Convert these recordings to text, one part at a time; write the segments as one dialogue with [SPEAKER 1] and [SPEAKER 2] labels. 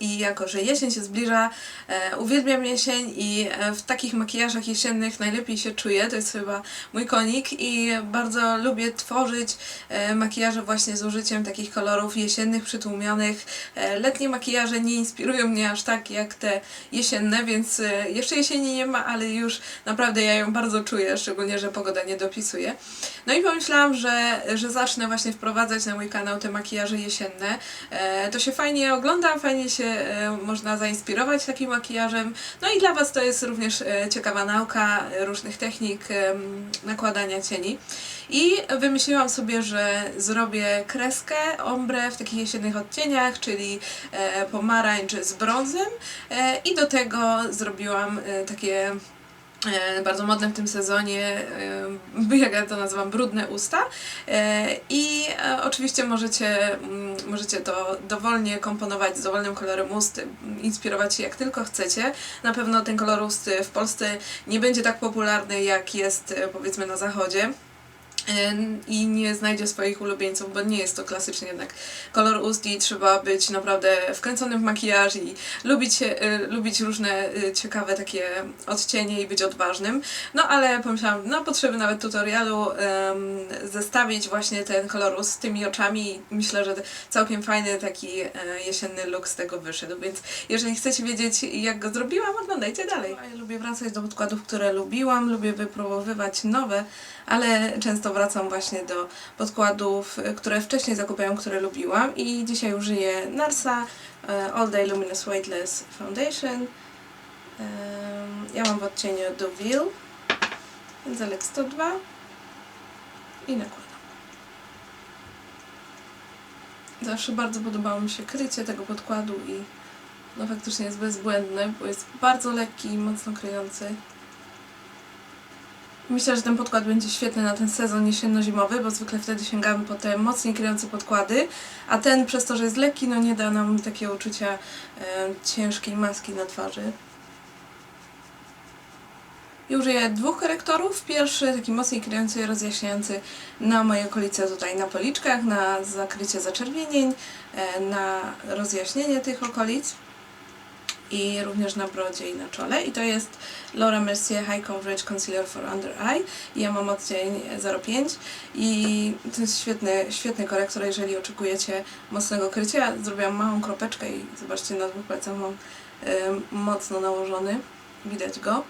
[SPEAKER 1] i jako, że jesień się zbliża, uwielbiam jesień i e, w takich makijażach jesiennych najlepiej się czuję, to jest chyba mój konik i bardzo lubię tworzyć e, makijaże właśnie z użyciem takich kolorów jesiennych, przytłumionych. E, letnie makijaże nie inspirują mnie aż tak jak te jesienne, więc e, jeszcze jesieni nie ma, ale już naprawdę ja ją bardzo czuję, szczególnie, że pogoda nie dopisuje. No i pomyślałam, że, że zacznę właśnie wprowadzać na mój kanał te makijaże jesienne. E, to się fajnie ogląda, fajnie się e, można zainspirować takim makijażem. No i dla Was to jest również e, ciekawa nauka e, różnych technik nakładania cieni. I wymyśliłam sobie, że zrobię kreskę ombre w takich jesiennych odcieniach, czyli e, pomarańcz z brązem i do tego zrobiłam takie bardzo modne w tym sezonie, e, jak ja to nazywam, brudne usta. E, I e, oczywiście możecie, mm, możecie to dowolnie komponować z dowolnym kolorem ust, inspirować się jak tylko chcecie. Na pewno ten kolor ust w Polsce nie będzie tak popularny jak jest e, powiedzmy na zachodzie i nie znajdzie swoich ulubieńców, bo nie jest to klasycznie jednak kolor ust i trzeba być naprawdę wkręconym w makijaż i lubić, y, lubić różne y, ciekawe takie odcienie i być odważnym. No ale pomyślałam, na potrzeby nawet tutorialu zestawić właśnie ten kolor ust z tymi oczami i myślę, że całkiem fajny taki e, jesienny look z tego wyszedł, więc jeżeli chcecie wiedzieć jak go zrobiłam, oglądajcie dalej. Ja lubię wracać do podkładów, które lubiłam, lubię wypróbowywać nowe, ale często wracam właśnie do podkładów, y, które wcześniej zakupiłam, które lubiłam i dzisiaj użyję Narsa e, All Day Luminous Weightless Foundation. Em, Ja mam w odcieniu Deauville, Pędzelek 102 i nakładam. Zawsze bardzo podobało mi się krycie tego podkładu i no faktycznie jest bezbłędne, bo jest bardzo lekki i mocno kryjący. Myślę, że ten podkład będzie świetny na ten sezon jesienno-zimowy, bo zwykle wtedy sięgamy po te mocniej kryjące podkłady, a ten przez to, że jest lekki, no nie da nam takiego uczucia e, ciężkiej maski na twarzy. I użyję dwóch korektorów. Pierwszy taki mocniej kryjący rozjaśniający na moje okolice tutaj na policzkach, na zakrycie zaczerwienień, e, na rozjaśnienie tych okolic i również na brodzie i na czole. I to jest Laura Mercier High Coverage Concealer for Under Eye. I ja mam odcień 05 i to jest świetny, świetny korektor, jeżeli oczekujecie mocnego krycia. Zrobiłam małą kropeczkę i zobaczcie, na dwóch palcach mam em, mocno nałożony. Widać go.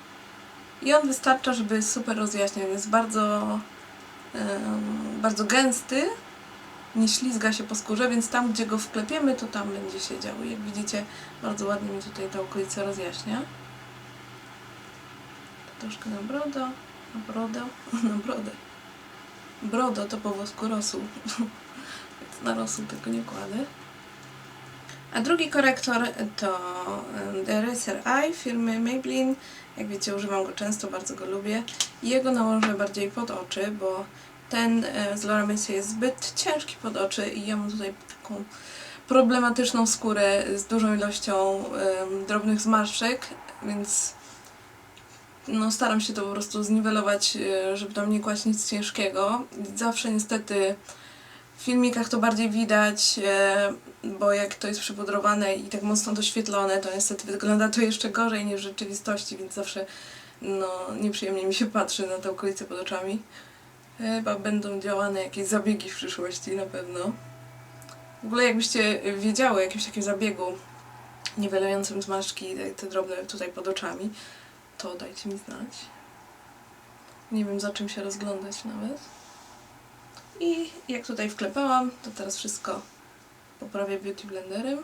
[SPEAKER 1] I on wystarcza, żeby super rozjaśniał. Jest bardzo, em, bardzo gęsty, nie ślizga się po skórze, więc tam, gdzie go wklepiemy, to tam będzie siedział. Jak widzicie, bardzo ładnie mi tutaj ta okolica rozjaśnia. Troszkę na brodo, na brodę, na brodę. Brodo to po włosku rosół. Więc na rosół tego nie kładę. A drugi korektor to Eraser Eye firmy Maybelline. Jak wiecie, używam go często, bardzo go lubię. Jego nałożę bardziej pod oczy, bo ten e, z Laura jest zbyt ciężki pod oczy i ja mam tutaj taką problematyczną skórę z dużą ilością drobnych zmarszczek, więc no, staram się to po prostu zniwelować, e, żeby tam nie kłaść nic ciężkiego. Zawsze niestety w filmikach to bardziej widać, e, bo jak to jest przypudrowane i tak mocno doświetlone, to niestety wygląda to jeszcze gorzej niż w rzeczywistości, więc zawsze no, nieprzyjemnie mi się patrzy na te okolice pod oczami. Chyba będą działane jakieś zabiegi w przyszłości, na pewno. W ogóle jakbyście wiedziały o jakimś takim zabiegu niwelującym zmarszczki, te, te drobne tutaj pod oczami, to dajcie mi znać. Nie wiem za czym się rozglądać nawet. I jak tutaj wklepałam, to teraz wszystko poprawię beauty blenderem.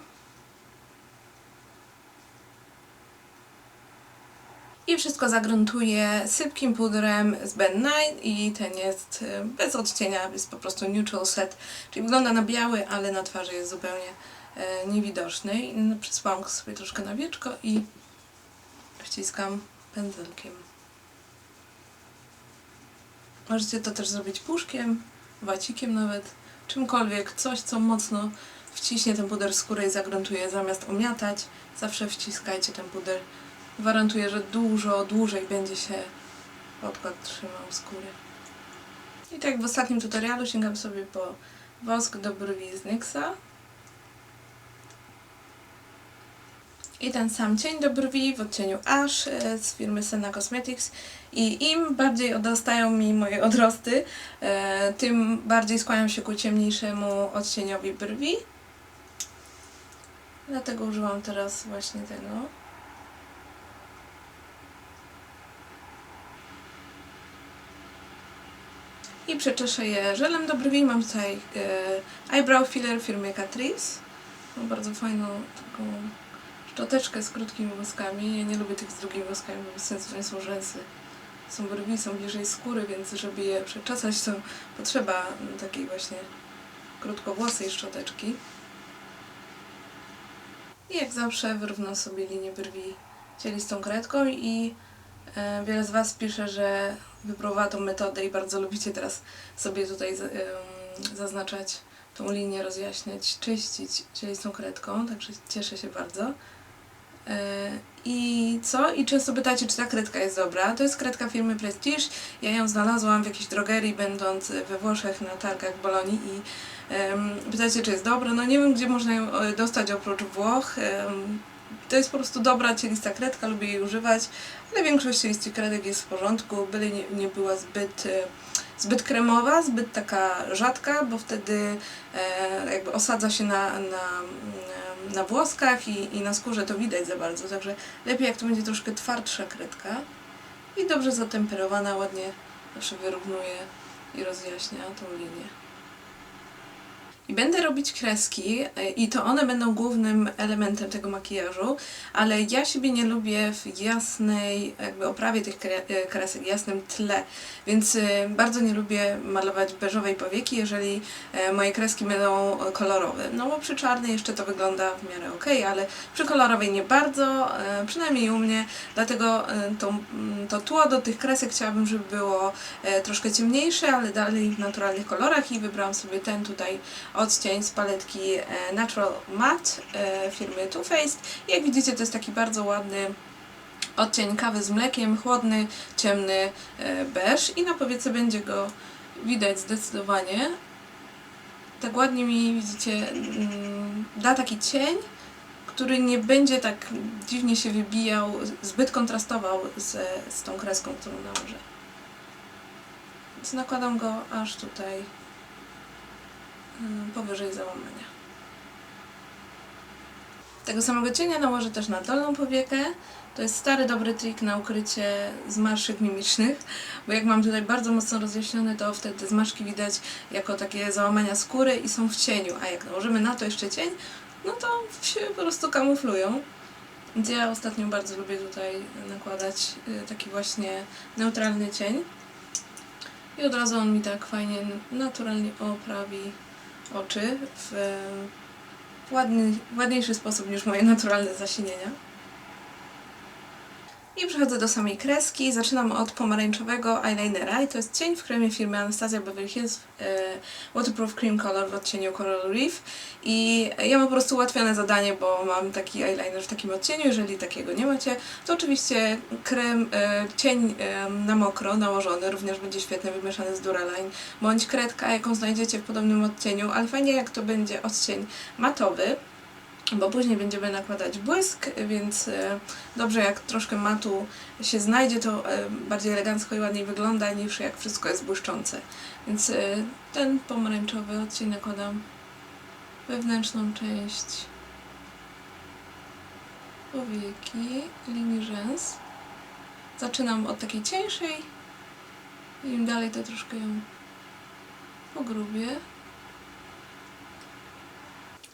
[SPEAKER 1] I wszystko zagruntuję sypkim pudrem z Ben 9 i ten jest y, bez odcienia, jest po prostu neutral set, czyli wygląda na biały, ale na twarzy jest zupełnie e, niewidoczny. I przysłałam sobie troszkę na wieczko i wciskam pędzelkiem. Możecie to też zrobić puszkiem, wacikiem nawet, czymkolwiek, coś co mocno wciśnie ten puder skórę i zagruntuje zamiast umiatać. Zawsze wciskajcie ten puder Gwarantuję, że dużo dłużej będzie się podkład trzymał skóry. I tak jak w ostatnim tutorialu sięgam sobie po wosk do brwi z NYXa. I ten sam cień do brwi w odcieniu Ash e, z firmy Senna Cosmetics. I im bardziej odrastają mi moje odrosty, e, tym bardziej skłaniam się ku ciemniejszemu odcieniowi brwi. Dlatego używam teraz właśnie tego. Przeczeszę je żelem do brwi. Mam tutaj e, eyebrow filler firmy Catrice. Mam bardzo fajną taką szczoteczkę z krótkimi włoskami. Ja nie lubię tych z długimi włoskami, bo bez sensu nie są rzęsy. Są brwi, są bliżej skóry, więc żeby je przeczesać, to potrzeba takiej właśnie krótkowłosej szczoteczki. I jak zawsze wyrównam sobie linię brwi cielistą kredką i e, wiele z Was pisze, że wypróbowała tą metodę i bardzo lubicie teraz sobie tutaj zaznaczać tą linię, rozjaśniać, czyścić cielistą kredką, także cieszę się bardzo. E, I co? I często pytacie, czy ta kredka jest dobra. To jest kredka firmy Prestige. Ja ją znalazłam w jakiejś drogerii, będąc we Włoszech na targach w Bolonii i em, pytacie, czy jest dobra. No nie wiem, gdzie można ją e, dostać oprócz Włoch. Em, to jest po prostu dobra cielista kredka, lubię jej używać, ale większość cielistych kredek jest w porządku, byle nie, nie była zbyt, e, zbyt kremowa, zbyt taka rzadka, bo wtedy e, jakby osadza się na, na, na włoskach i, i na skórze to widać za bardzo, także lepiej jak to będzie troszkę twardsza kredka i dobrze zatemperowana, ładnie zawsze wyrównuje i rozjaśnia tą linię. I będę robić kreski e, i to one będą głównym elementem tego makijażu, ale ja siebie nie lubię w jasnej jakby oprawie tych e, kresek, jasnym tle, więc e, bardzo nie lubię malować beżowej powieki, jeżeli moje kreski będą kolorowe. No bo przy czarnej jeszcze to wygląda w miarę ok, ale przy kolorowej nie bardzo, przynajmniej u mnie, dlatego to, mm, to tło do tych kresek chciałabym, żeby było troszkę ciemniejsze, ale dalej w naturalnych kolorach i wybrałam sobie ten tutaj odcień z paletki e, Natural Matte e, firmy Too Faced. Jak widzicie to jest taki bardzo ładny odcień kawy z mlekiem, chłodny, ciemny e, beż i na powiece będzie go widać zdecydowanie. Tak ładnie mi, widzicie, mm, da taki cień, który nie będzie tak dziwnie się wybijał, zbyt kontrastował z, z tą kreską, którą nałożę. Więc nakładam go aż tutaj powyżej załamania. Tego samego cienia nałożę też na dolną powiekę. To jest stary, dobry trik na ukrycie zmarszczek mimicznych, bo jak mam tutaj bardzo mocno rozjaśnione, to wtedy zmarszczki widać jako takie załamania skóry i są w cieniu, a jak nałożymy na to jeszcze cień, no to się po prostu kamuflują. Więc ja ostatnio bardzo lubię tutaj nakładać y, taki właśnie neutralny cień. I od razu on mi tak fajnie, naturalnie oprawi oczy w e, ładny, ładniejszy sposób niż moje naturalne zasinienia. I przechodzę do samej kreski. Zaczynam od pomarańczowego eyelinera i to jest cień w kremie firmy Anastasia Beverly Hills e, Waterproof Cream Color w odcieniu Coral Reef i ja mam po prostu ułatwione zadanie, bo mam taki eyeliner w takim odcieniu. Jeżeli takiego nie macie, to oczywiście krem, e, cień e, na mokro nałożony również będzie świetnie wymieszany z Duraline, bądź kredka, jaką znajdziecie w podobnym odcieniu, ale fajnie jak to będzie odcień matowy bo później będziemy nakładać błysk, więc e, dobrze jak troszkę matu się znajdzie, to e, bardziej elegancko i ładniej wygląda niż jak wszystko jest błyszczące. Więc e, ten pomarańczowy odcień nakładam wewnętrzną część powieki, linii rzęs. Zaczynam od takiej cieńszej im dalej to troszkę ją pogrubię.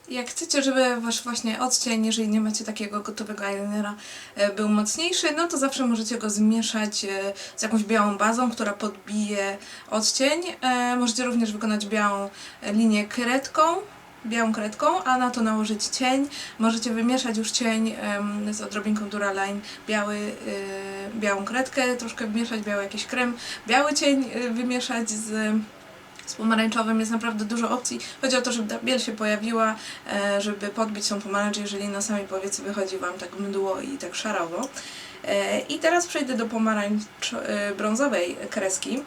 [SPEAKER 1] Jak chcecie, żeby wasz właśnie odcień, jeżeli nie macie takiego gotowego eyelinera, e, był mocniejszy, no to zawsze możecie go zmieszać e, z jakąś białą bazą, która podbije odcień. E, Możecie również wykonać białą linię kredką, białą kredką, a na to nałożyć cień. Możecie wymieszać już cień z odrobinką Duraline, biały, białą kredkę, troszkę wymieszać biały jakiś krem, biały cień wymieszać z z pomarańczowym jest naprawdę dużo opcji. Chodzi o to, żeby ta biel się pojawiła, e, żeby podbić tą pomarańcz, jeżeli na samej powiece wychodzi Wam tak mdło i tak szarawo. E, I teraz przejdę do pomarańcz e, brązowej kreski.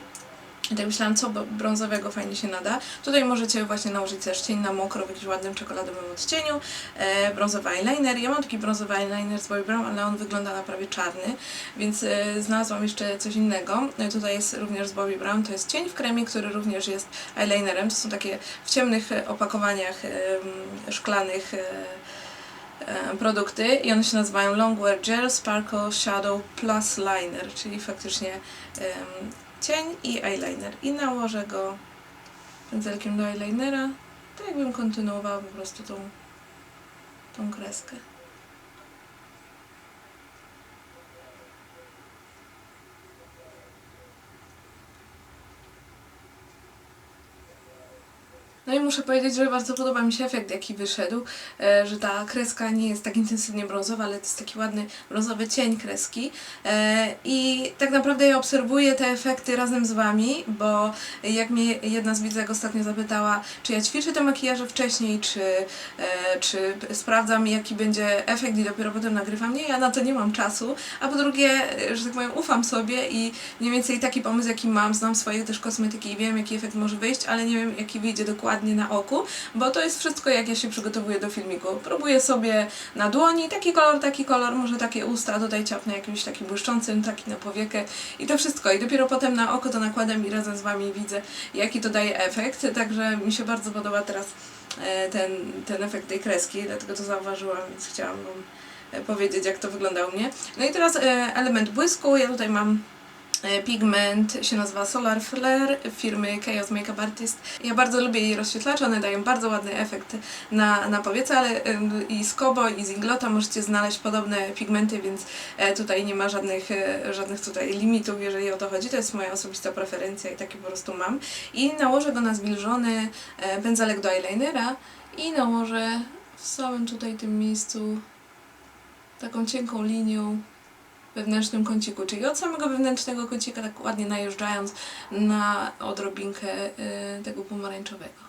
[SPEAKER 1] I tak myślałam, co brązowego fajnie się nada. Tutaj możecie właśnie nałożyć też cień na mokro w jakimś ładnym czekoladowym odcieniu. E, brązowy eyeliner. Ja mam taki brązowy eyeliner z Bobbi Brown, ale on wygląda na prawie czarny, więc e, znalazłam jeszcze coś innego. E, tutaj jest również z Bobbi Brown, to jest cień w kremie, który również jest eyelinerem. To są takie w ciemnych e, opakowaniach e, szklanych e, e, produkty i one się nazywają Longwear Gel Sparkle Shadow Plus Liner, czyli faktycznie cień i eyeliner. I nałożę go pędzelkiem do eyelinera, tak jakbym kontynuowała po prostu tą, tą kreskę. No i muszę powiedzieć, że bardzo podoba mi się efekt, jaki wyszedł, e, że ta kreska nie jest tak intensywnie brązowa, ale to jest taki ładny brązowy cień kreski. E, I tak naprawdę ja obserwuję te efekty razem z Wami, bo jak mnie jedna z widzek ostatnio zapytała, czy ja ćwiczę te makijaże wcześniej, czy, e, czy sprawdzam, jaki będzie efekt i dopiero potem nagrywam. Nie, ja na to nie mam czasu, a po drugie, że tak powiem, ufam sobie i mniej więcej taki pomysł, jaki mam, znam swoje też kosmetyki i wiem, jaki efekt może wyjść, ale nie wiem, jaki wyjdzie dokładnie na oku, bo to jest wszystko, jak ja się przygotowuję do filmiku. Próbuję sobie na dłoni, taki kolor, taki kolor, może takie usta, tutaj ciapnę jakimś takim błyszczącym, taki na powiekę i to wszystko. I dopiero potem na oko to nakładam i razem z Wami widzę, jaki to daje efekt, także mi się bardzo podoba teraz e, ten, ten efekt tej kreski, dlatego to zauważyłam, więc chciałam Wam e, powiedzieć, jak to wygląda u mnie. No i teraz e, element błysku, ja tutaj mam pigment, się nazywa Solar Flare firmy Chaos Makeup Artist. Ja bardzo lubię jej rozświetlacze, one dają bardzo ładny efekt na, na powiece, ale i z Kobo i z Inglota możecie znaleźć podobne pigmenty, więc e, tutaj nie ma żadnych, e, żadnych tutaj limitów, jeżeli o to chodzi. To jest moja osobista preferencja i taki po prostu mam. I nałożę go na zwilżony e, pędzelek do eyelinera i nałożę w samym tutaj tym miejscu taką cienką linią wewnętrznym kąciku, czyli od samego wewnętrznego kącika, tak ładnie najeżdżając na odrobinkę y, tego pomarańczowego.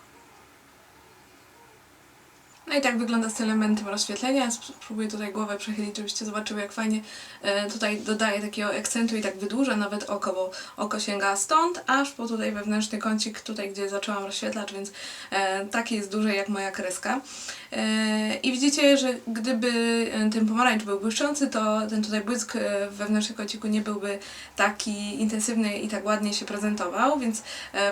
[SPEAKER 1] No i tak wygląda z elementem rozświetlenia. Sp- Spróbuję tutaj głowę przechylić, żebyście zobaczyły, jak fajnie e, tutaj dodaję takiego akcentu i tak wydłużę nawet oko, bo oko sięga stąd, aż po tutaj wewnętrzny kącik, tutaj gdzie zaczęłam rozświetlać, więc e, taki jest duży jak moja kreska. E, I widzicie, że gdyby ten pomarańcz był błyszczący, to ten tutaj błysk w wewnętrznym kąciku nie byłby taki intensywny i tak ładnie się prezentował, więc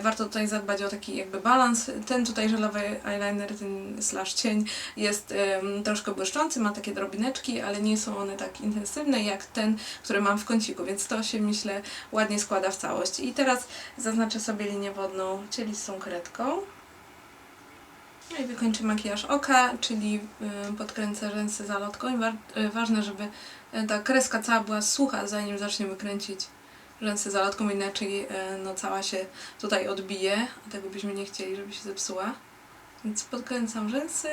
[SPEAKER 1] warto tutaj zadbać o taki jakby balans. Ten tutaj żelowy eyeliner, ten slash cień jest em, troszkę błyszczący, ma takie drobineczki, ale nie są one tak intensywne jak ten, który mam w kąciku, więc to się myślę ładnie składa w całość. I teraz zaznaczę sobie linię wodną cielistą kredką. No i wykończę makijaż oka, czyli podkręcę rzęsy zalotką i wa- y, ważne, żeby y, ta kreska cała była sucha, zanim zaczniemy kręcić rzęsy zalotką, inaczej y, no cała się tutaj odbije, a tego byśmy nie chcieli, żeby się zepsuła. Więc podkręcam rzęsy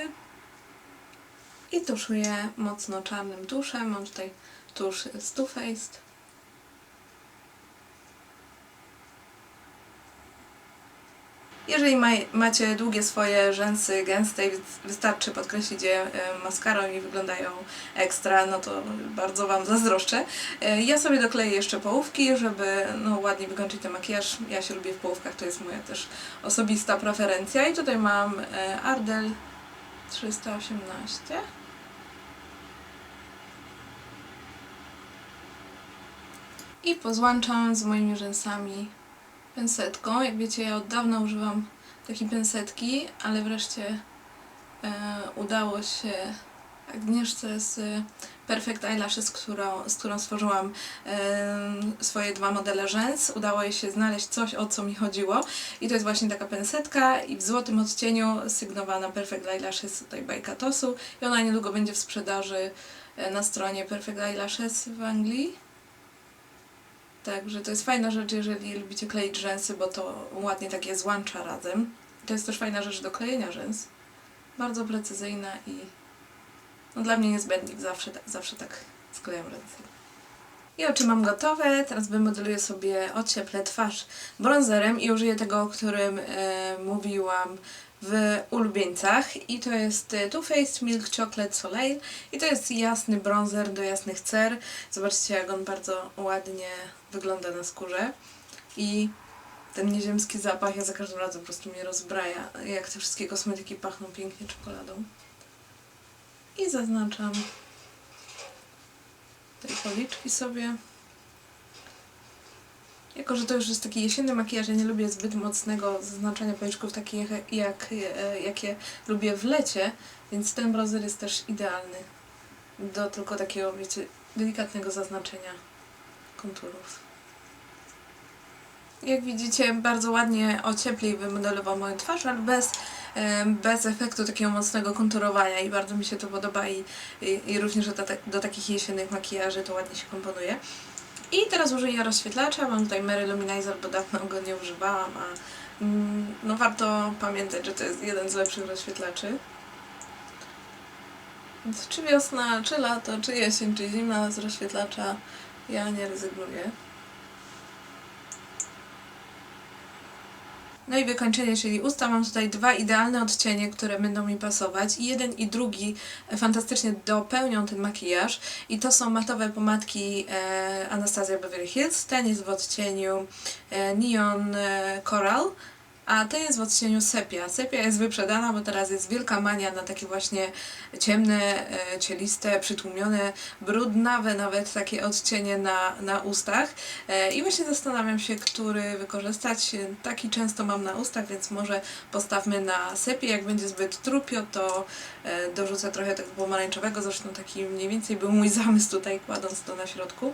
[SPEAKER 1] i tuszuję mocno czarnym tuszem. Mam tutaj tusz z Too Faced. Jeżeli ma, macie długie swoje rzęsy gęste i wy- wystarczy podkreślić je e, maskarą i wyglądają ekstra, no to bardzo Wam zazdroszczę. E, Ja sobie dokleję jeszcze połówki, żeby no, ładnie wykończyć ten makijaż. Ja się lubię w połówkach, to jest moja też osobista preferencja. I tutaj mam e, Ardell 318. I pozłączam z moimi rzęsami pensetką. Jak wiecie, ja od dawna używam takiej pensetki, ale wreszcie e, udało się Agnieszce z Perfect Eyelashes, którą, z którą stworzyłam e, swoje dwa modele rzęs. Udało jej się znaleźć coś, o co mi chodziło. I to jest właśnie taka pensetka i w złotym odcieniu sygnowana Perfect Eyelashes tutaj by Katosu. I ona niedługo będzie w sprzedaży e, na stronie Perfect Eyelashes w Anglii. Także to jest fajna rzecz, jeżeli lubicie kleić rzęsy, bo to ładnie takie złącza razem. To jest też fajna rzecz do klejenia rzęs. Bardzo precyzyjna i no dla mnie niezbędnik. Zawsze, zawsze tak sklejam ręce. I oczy mam gotowe. Teraz wymodeluję sobie ocieplę twarz bronzerem i użyję tego, o którym e, mówiłam w ulubieńcach. I to jest e, Too Faced Milk Chocolate Soleil. I to jest jasny bronzer do jasnych cer. Zobaczcie, jak on bardzo ładnie wygląda na skórze. I ten nieziemski zapach, ja za każdym razem po prostu mnie rozbraja, jak te wszystkie kosmetyki pachną pięknie czekoladą. I zaznaczam tej policzki sobie. Jako, że to już jest taki jesienny makijaż, ja nie lubię zbyt mocnego zaznaczania policzków, takich jak, jak, e, jakie lubię w lecie, więc ten bronzer jest też idealny do tylko takiego, wiecie, delikatnego zaznaczenia konturów. Jak widzicie, bardzo ładnie ociepli i wymodelował moją twarz, ale bez, e, bez efektu takiego mocnego konturowania i bardzo mi się to podoba i, i, i również do, do takich jesiennych makijaży to ładnie się komponuje. I teraz użyję rozświetlacza, mam tutaj Mary Luminizer, bo dawno go nie używałam, a mm, no warto pamiętać, że to jest jeden z lepszych rozświetlaczy. Więc czy wiosna, czy lato, czy jesień, czy zima z rozświetlacza, ja nie rezygnuję. No i wykończenie, czyli usta. Mam tutaj dwa idealne odcienie, które będą mi pasować. I jeden i drugi fantastycznie dopełnią ten makijaż. I to są matowe pomadki e, Anastasia Beverly Hills. Ten jest w odcieniu e, Neon e, Coral. A ten jest w odcieniu sepia. Sepia jest wyprzedana, bo teraz jest wielka mania na takie właśnie ciemne, e, cieliste, przytłumione, brudnawe nawet takie odcienie na, na ustach. E, I właśnie zastanawiam się, który wykorzystać. Taki często mam na ustach, więc może postawmy na sepie. Jak będzie zbyt trupio, to e, dorzucę trochę tego pomarańczowego. Zresztą taki mniej więcej był mój zamysł tutaj, kładąc to na środku.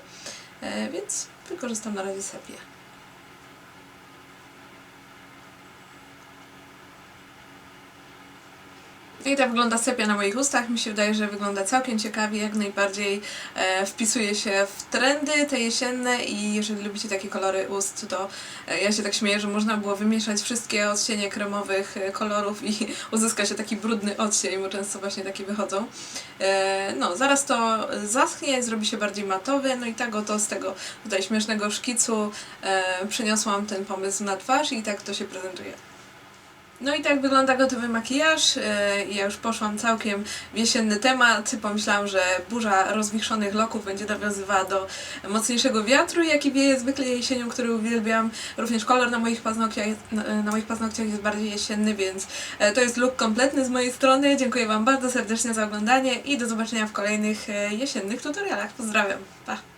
[SPEAKER 1] Więc wykorzystam na razie sepię. I tak wygląda sepia na moich ustach. Mi się wydaje, że wygląda całkiem ciekawie, jak najbardziej e, wpisuje się w trendy te jesienne i jeżeli lubicie takie kolory ust, to e, ja się tak śmieję, że można było wymieszać wszystkie odcienie kremowych e, kolorów i uzyska się taki brudny odcień, bo często właśnie takie wychodzą. E, no, zaraz to zaschnie, zrobi się bardziej matowy, no i tak oto z tego tutaj śmiesznego szkicu e, przeniosłam ten pomysł na twarz i tak to się prezentuje. No i tak wygląda gotowy makijaż. Yy, Ja już poszłam całkiem w jesienny temat. Pomyślałam, że burza rozwichrzonych loków będzie nawiązywała do mocniejszego wiatru, jaki wieje zwykle jesienią, który uwielbiam. Również kolor na moich paznokciach, na moich paznokciach jest bardziej jesienny, więc e, to jest look kompletny z mojej strony. Dziękuję Wam bardzo serdecznie za oglądanie i do zobaczenia w kolejnych e, jesiennych tutorialach. Pozdrawiam. Pa!